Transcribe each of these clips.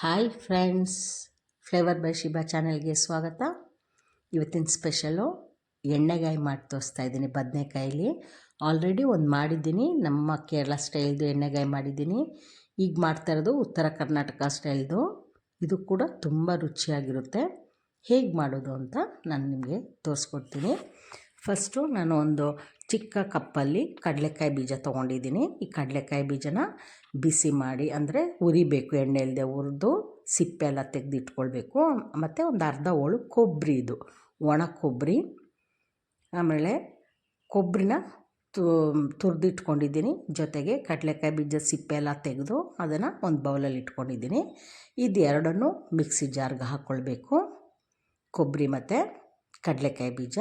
Hi friends flavour by Shiba ಚಾನಲ್ಗೆ ಸ್ವಾಗತ. ಇವತ್ತಿನ ಸ್ಪೆಷಲು ಎಣ್ಣೆಗಾಯಿ ಮಾಡಿ ತೋರಿಸ್ತಾ ಇದ್ದೀನಿ ಬದನೆಕಾಯಲ್ಲಿ ಆಲ್ರೆಡಿ ಒಂದು ಮಾಡಿದ್ದೀನಿ. ನಮ್ಮ ಕೇರಳ ಸ್ಟೈಲ್ದು ಎಣ್ಣೆಗಾಯಿ ಮಾಡಿದ್ದೀನಿ. ಈಗ ಮಾಡ್ತಾ ಇರೋದು ಉತ್ತರ ಕರ್ನಾಟಕ ಸ್ಟೈಲ್ದು ಇದು ಕೂಡ ತುಂಬ ರುಚಿಯಾಗಿರುತ್ತೆ. ಹೇಗೆ ಮಾಡೋದು ಅಂತ ನಾನು ನಿಮಗೆ ತೋರಿಸ್ಕೊಡ್ತೀನಿ. ಫಸ್ಟು ನಾನು ಒಂದು ಚಿಕ್ಕ ಕಪ್ಪಲ್ಲಿ ಕಡಲೆಕಾಯಿ ಬೀಜ ತೊಗೊಂಡಿದ್ದೀನಿ. ಈ ಕಡಲೆಕಾಯಿ ಬೀಜನ ಬಿಸಿ ಮಾಡಿ, ಅಂದರೆ ಹುರಿಬೇಕು, ಎಣ್ಣೆ ಇಲ್ಲದೆ ಹುರಿದು ಸಿಪ್ಪೆ ಎಲ್ಲ ತೆಗೆದಿಟ್ಕೊಳ್ಬೇಕು. ಮತ್ತು ಒಂದು ಅರ್ಧ ಹೋಳು ಕೊಬ್ಬರಿ ಇದು, ಒಣ ಕೊಬ್ಬರಿ. ಆಮೇಲೆ ಕೊಬ್ಬರಿನ ತುರಿದಿಟ್ಕೊಂಡಿದ್ದೀನಿ. ಜೊತೆಗೆ ಕಡಲೆಕಾಯಿ ಬೀಜದ ಸಿಪ್ಪೆ ಎಲ್ಲ ತೆಗೆದು ಅದನ್ನು ಒಂದು ಬೌಲಲ್ಲಿ ಇಟ್ಕೊಂಡಿದ್ದೀನಿ. ಇದು ಎರಡನ್ನೂ ಮಿಕ್ಸಿ ಜಾರ್ಗೆ ಹಾಕ್ಕೊಳ್ಬೇಕು. ಕೊಬ್ಬರಿ ಮತ್ತು ಕಡಲೆಕಾಯಿ ಬೀಜ.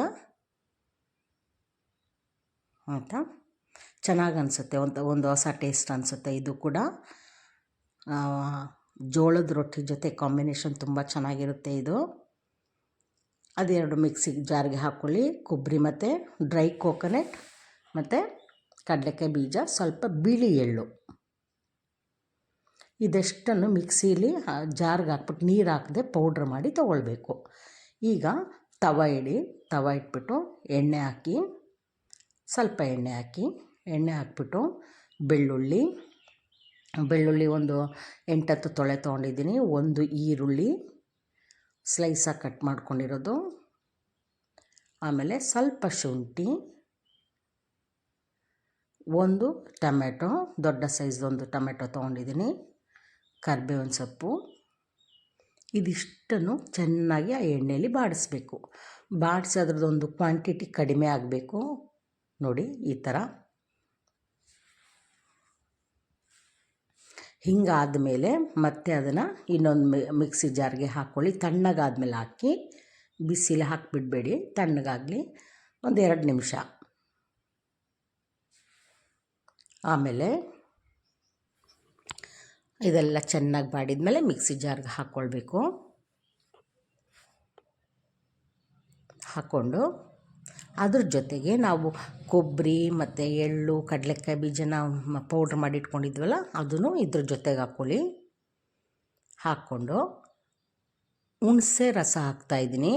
ಆಯಿತಾ? ಚೆನ್ನಾಗಿ ಅನಿಸುತ್ತೆ. ಒಂದು ಒಂದು ಹೊಸ ಟೇಸ್ಟ್ ಅನಿಸುತ್ತೆ ಇದು ಕೂಡ. ಜೋಳದ ರೊಟ್ಟಿ ಜೊತೆ ಕಾಂಬಿನೇಷನ್ ತುಂಬ ಚೆನ್ನಾಗಿರುತ್ತೆ ಇದು. ಅದೆರಡು ಮಿಕ್ಸಿಗೆ ಜಾರಿಗೆ ಹಾಕ್ಕೊಳ್ಳಿ ಕೊಬ್ಬರಿ ಮತ್ತು ಡ್ರೈ ಕೋಕೋನೆಟ್ ಮತ್ತು ಕಡಲೆಕಾಯಿ ಬೀಜ, ಸ್ವಲ್ಪ ಬಿಳಿ ಎಳ್ಳು. ಇದೆಷ್ಟನ್ನು ಮಿಕ್ಸೀಲಿ ಜಾರ್ಗೆ ಹಾಕ್ಬಿಟ್ಟು ನೀರು ಹಾಕದೆ ಪೌಡ್ರ್ ಮಾಡಿ ತೊಗೊಳ್ಬೇಕು. ಈಗ ತವ ಇಡಿ ತವ ಇಟ್ಬಿಟ್ಟು ಎಣ್ಣೆ ಹಾಕಿ ಸ್ವಲ್ಪ ಎಣ್ಣೆ ಹಾಕಿ, ಎಣ್ಣೆ ಹಾಕ್ಬಿಟ್ಟು ಬೆಳ್ಳುಳ್ಳಿ ಬೆಳ್ಳುಳ್ಳಿ ಒಂದು ಎಂಟತ್ತು ತೊಳೆ ತೊಗೊಂಡಿದ್ದೀನಿ. ಒಂದು ಈರುಳ್ಳಿ ಸ್ಲೈಸಾಗಿ ಕಟ್ ಮಾಡ್ಕೊಂಡಿರೋದು. ಆಮೇಲೆ ಸ್ವಲ್ಪ ಶುಂಠಿ, ಒಂದು ಟೊಮೆಟೊ, ದೊಡ್ಡ ಸೈಜ್ದೊಂದು ಟೊಮೆಟೊ ತೊಗೊಂಡಿದ್ದೀನಿ. ಕರ್ಬೇವಿನ ಸೊಪ್ಪು. ಇದಿಷ್ಟನ್ನು ಚೆನ್ನಾಗಿ ಆ ಎಣ್ಣೆಯಲ್ಲಿ ಬಾಡಿಸ್ಬೇಕು. ಬಾಡಿಸಿ ಅದ್ರದ್ದೊಂದು ಕ್ವಾಂಟಿಟಿ ಕಡಿಮೆ ಆಗಬೇಕು. ನೋಡಿ, ಈ ಥರ ಹಿಂಗಾದ ಮೇಲೆ ಮತ್ತೆ ಅದನ್ನು ಇನ್ನೊಂದು ಮಿಕ್ಸಿ ಜಾರ್ಗೆ ಹಾಕ್ಕೊಳ್ಳಿ ತಣ್ಣಗಾದ್ಮೇಲೆ ಹಾಕಿ, ಬಿಸಿಲು ಹಾಕಿಬಿಡಬೇಡಿ. ತಣ್ಣಗಾಗಲಿ ಒಂದು ಎರಡು ನಿಮಿಷ. ಆಮೇಲೆ ಇದೆಲ್ಲ ಚೆನ್ನಾಗಿ ಬಾಡಿದ್ಮೇಲೆ ಮಿಕ್ಸಿ ಜಾರ್ಗೆ ಹಾಕ್ಕೊಳ್ಬೇಕು ಹಾಕ್ಕೊಂಡು ಅದ್ರ ಜೊತೆಗೆ ನಾವು ಕೊಬ್ಬರಿ ಮತ್ತು ಎಳ್ಳು, ಕಡಲೆಕಾಯಿ ಬೀಜನ ಪೌಡ್ರ್ ಮಾಡಿ ಇಟ್ಕೊಂಡಿದ್ವಲ್ಲ, ಅದನ್ನು ಇದ್ರ ಜೊತೆಗೆ ಹಾಕ್ಕೊಳ್ಳಿ ಹಾಕ್ಕೊಂಡು ಹುಣಸೆ ರಸ ಹಾಕ್ತಾಯಿದ್ದೀನಿ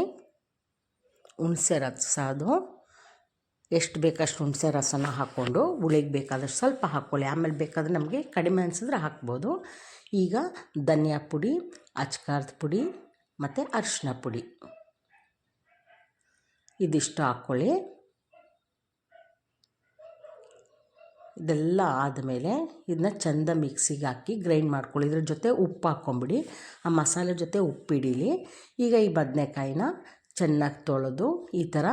ಹುಣಸೆ ರಸ ಅದು. ಎಷ್ಟು ಬೇಕಷ್ಟು ಹುಣಸೆ ರಸನ ಹಾಕ್ಕೊಂಡು, ಹುಳಿಗೆ ಬೇಕಾದಷ್ಟು ಸ್ವಲ್ಪ ಹಾಕ್ಕೊಳ್ಳಿ ಆಮೇಲೆ ಬೇಕಾದ್ರೆ ನಮಗೆ ಕಡಿಮೆ ಅನಿಸಿದ್ರೆ ಹಾಕ್ಬೋದು. ಈಗ ಧನಿಯಾ ಪುಡಿ, ಅಚ್ಕಾರದ ಪುಡಿ ಮತ್ತು ಅರಿಶಿನ ಪುಡಿ. ಇದಿಷ್ಟು ಹಾಕ್ಕೊಳ್ಳಿ. ಇದೆಲ್ಲ ಆದಮೇಲೆ ಇದನ್ನ ಚೆಂದ ಮಿಕ್ಸಿಗೆ ಹಾಕಿ ಗ್ರೈಂಡ್ ಮಾಡ್ಕೊಳ್ಳಿ. ಇದ್ರ ಜೊತೆ ಉಪ್ಪು ಹಾಕ್ಕೊಂಬಿಡಿ. ಆ ಮಸಾಲೆ ಜೊತೆ ಉಪ್ಪು ಹಿಡೀಲಿ. ಈಗ ಈ ಬದನೆಕಾಯಿನ ಚೆನ್ನಾಗಿ ತೊಳೆದು ಈ ಥರ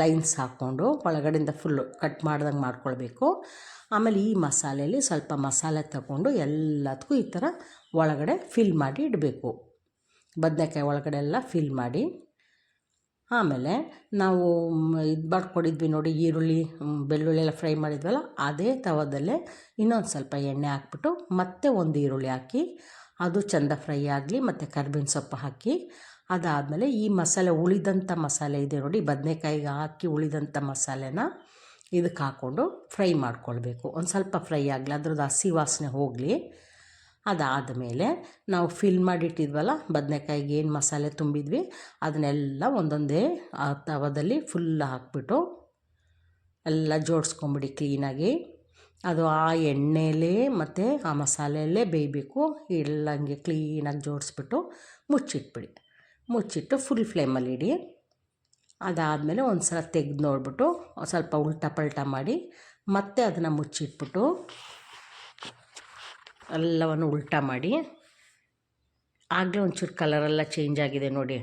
ಲೈನ್ಸ್ ಹಾಕ್ಕೊಂಡು ಒಳಗಡೆಯಿಂದ ಫುಲ್ಲು ಕಟ್ ಮಾಡ್ದಂಗೆ ಮಾಡ್ಕೊಳ್ಬೇಕು. ಆಮೇಲೆ ಈ ಮಸಾಲೆಯಲ್ಲಿ ಸ್ವಲ್ಪ ಮಸಾಲೆ ತಗೊಂಡು ಎಲ್ಲದಕ್ಕೂ ಈ ಥರ ಒಳಗಡೆ ಫಿಲ್ ಮಾಡಿ ಇಡಬೇಕು. ಬದನೆಕಾಯಿ ಒಳಗಡೆ ಎಲ್ಲ ಫಿಲ್ ಮಾಡಿ. ಆಮೇಲೆ ನಾವು ಇದು ಮಾಡ್ಕೊಂಡಿದ್ವಿ ನೋಡಿ ಈರುಳ್ಳಿ ಬೆಳ್ಳುಳ್ಳಿ ಎಲ್ಲ ಫ್ರೈ ಮಾಡಿದ್ವಲ್ಲ, ಅದೇ ತವದಲ್ಲೇ ಇನ್ನೊಂದು ಸ್ವಲ್ಪ ಎಣ್ಣೆ ಹಾಕ್ಬಿಟ್ಟು ಮತ್ತೆ ಒಂದು ಈರುಳ್ಳಿ ಹಾಕಿ, ಅದು ಚೆಂದ ಫ್ರೈ ಆಗಲಿ ಮತ್ತು ಕರ್ಬೇವಿನ ಸೊಪ್ಪು ಹಾಕಿ, ಅದಾದಮೇಲೆ ಈ ಮಸಾಲೆ ಉಳಿದಂಥ ಮಸಾಲೆ ಇದೆ ನೋಡಿ, ಬದನೆಕಾಯಿಗೆ ಹಾಕಿ ಉಳಿದಂಥ ಮಸಾಲೆನ ಇದಕ್ಕೆ ಹಾಕ್ಕೊಂಡು ಫ್ರೈ ಮಾಡ್ಕೊಳ್ಬೇಕು. ಒಂದು ಸ್ವಲ್ಪ ಫ್ರೈ ಆಗಲಿ, ಅದ್ರದ್ದು ಹಸಿ ವಾಸನೆ ಹೋಗಲಿ. ಅದಾದಮೇಲೆ ನಾವು ಫಿಲ್ ಮಾಡಿಟ್ಟಿದ್ವಲ್ಲ, ಬದನೆಕಾಯಿಗೆ ಏನು ಮಸಾಲೆ ತುಂಬಿದ್ವಿ, ಅದನ್ನೆಲ್ಲ ಒಂದೊಂದೇ, ಆ ತವದಲ್ಲಿ ಫುಲ್ ಹಾಕ್ಬಿಟ್ಟು ಎಲ್ಲ ಜೋಡಿಸ್ಕೊಂಬಿಡಿ ಕ್ಲೀನಾಗಿ ಅದು ಆ ಎಣ್ಣೆಲೇ ಮತ್ತು ಆ ಮಸಾಲೆಯಲ್ಲೇ ಬೇಯಬೇಕು, ಎಲ್ಲ ಹಂಗೆ ಕ್ಲೀನಾಗಿ ಜೋಡಿಸ್ಬಿಟ್ಟು ಮುಚ್ಚಿಟ್ಬಿಡಿ. ಮುಚ್ಚಿಟ್ಟು ಫುಲ್ ಫ್ಲೇಮಲ್ಲಿ ಇಡಿ. ಅದಾದಮೇಲೆ ಒಂದು ಸಲ ತೆಗೆದು ನೋಡಿಬಿಟ್ಟು ಸ್ವಲ್ಪ ಉಲ್ಟಾ ಪಲ್ಟಾ ಮಾಡಿ ಮತ್ತೆ ಅದನ್ನು ಮುಚ್ಚಿಟ್ಬಿಟ್ಟು ಎಲ್ಲವನ್ನು ಉಲ್ಟಾ ಮಾಡಿ, ಆಗಲೇ ಒಂಚೂರು ಕಲರೆಲ್ಲ ಚೇಂಜ್ ಆಗಿದೆ ನೋಡಿ,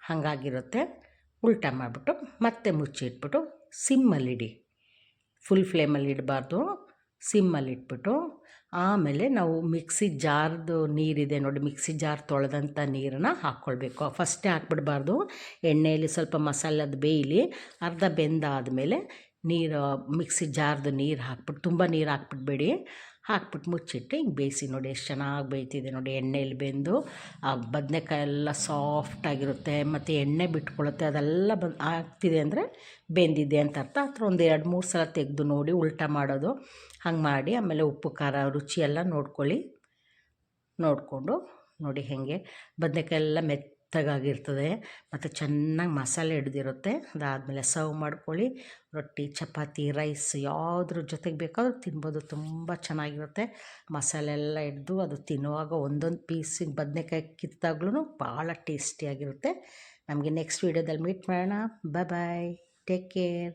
ಹಾಗಾಗಿರುತ್ತೆ. ಉಲ್ಟಾ ಮಾಡಿಬಿಟ್ಟು ಮತ್ತೆ ಮುಚ್ಚಿಟ್ಬಿಟ್ಟು ಸಿಮ್ಮಲ್ಲಿಡಿ ಫುಲ್ ಫ್ಲೇಮಲ್ಲಿ ಇಡಬಾರ್ದು. ಸಿಮ್ಮಲ್ಲಿ ಇಟ್ಬಿಟ್ಟು ಆಮೇಲೆ ನಾವು ಮಿಕ್ಸಿ ಜಾರ್ದು ನೀರಿದೆ ನೋಡಿ, ಮಿಕ್ಸಿ ಜಾರ್ ತೊಳೆದಂಥ ನೀರನ್ನು ಹಾಕ್ಕೊಳ್ಬೇಕು. ಫಸ್ಟೇ ಹಾಕ್ಬಿಡ್ಬಾರ್ದು. ಎಣ್ಣೆಯಲ್ಲಿ ಸ್ವಲ್ಪ ಮಸಾಲದ ಬೇಯಲಿ ಅರ್ಧ ಬೆಂದಾದಮೇಲೆ ನೀರು, ಮಿಕ್ಸಿ ಜಾರ್ದು ನೀರು ಹಾಕ್ಬಿಟ್ಟು, ತುಂಬ ನೀರು ಹಾಕ್ಬಿಡ್ಬೇಡಿ. ಹಾಕ್ಬಿಟ್ಟು ಮುಚ್ಚಿಟ್ಟು ಹಿಂಗೆ ಬೇಯಿಸಿ ನೋಡಿ ಎಷ್ಟು ಚೆನ್ನಾಗಿ ಬೇಯ್ತಿದೆ ನೋಡಿ ಎಣ್ಣೆಯಲ್ಲಿ ಬೆಂದು, ಆ ಬದನೆಕಾಯಿ ಎಲ್ಲ ಸಾಫ್ಟಾಗಿರುತ್ತೆ, ಮತ್ತು ಎಣ್ಣೆ ಬಿಟ್ಕೊಳ್ಳುತ್ತೆ ಅದೆಲ್ಲ ಬಂದು ಆಗ್ತಿದೆ ಅಂದರೆ ಬೆಂದಿದೆ ಅಂತ ಅರ್ಥ. ಹತ್ರ ಒಂದು ಎರಡು ಮೂರು ಸಲ ತೆಗೆದು ನೋಡಿ ಉಲ್ಟಾ ಮಾಡೋದು. ಹಂಗೆ ಮಾಡಿ ಆಮೇಲೆ ಉಪ್ಪು, ಖಾರ ರುಚಿ ಎಲ್ಲ ನೋಡ್ಕೊಳ್ಳಿ. ನೋಡಿಕೊಂಡು ನೋಡಿ ಹೇಗೆ. ಬದನೇಕಾಯಿ ಎಲ್ಲ ಮೆತ್ತಗಾಗಿರ್ತದೆ ಮತ್ತು ಚೆನ್ನಾಗಿ ಮಸಾಲೆ ಹಿಡ್ದಿರುತ್ತೆ. ಅದಾದಮೇಲೆ ಸರ್ವ್ ಮಾಡ್ಕೊಳ್ಳಿ. ರೊಟ್ಟಿ, ಚಪಾತಿ, ರೈಸ್ ಯಾವುದ್ರ ಜೊತೆಗೆ ಬೇಕಾದ್ರೂ ತಿನ್ಬೋದು. ತುಂಬ ಚೆನ್ನಾಗಿರುತ್ತೆ. ಮಸಾಲೆ ಎಲ್ಲ ಹಿಡ್ದು ಅದು ತಿನ್ನುವಾಗ ಒಂದೊಂದು ಪೀಸಿಗೆ ಬದನೆಕಾಯಿ ಕಿತ್ತಾಗ್ಲೂ ಭಾಳ ಟೇಸ್ಟಿಯಾಗಿರುತ್ತೆ. ನಮಗೆ ನೆಕ್ಸ್ಟ್ ವೀಡಿಯೋದಲ್ಲಿ ಮೀಟ್ ಮಾಡೋಣ. Bye take care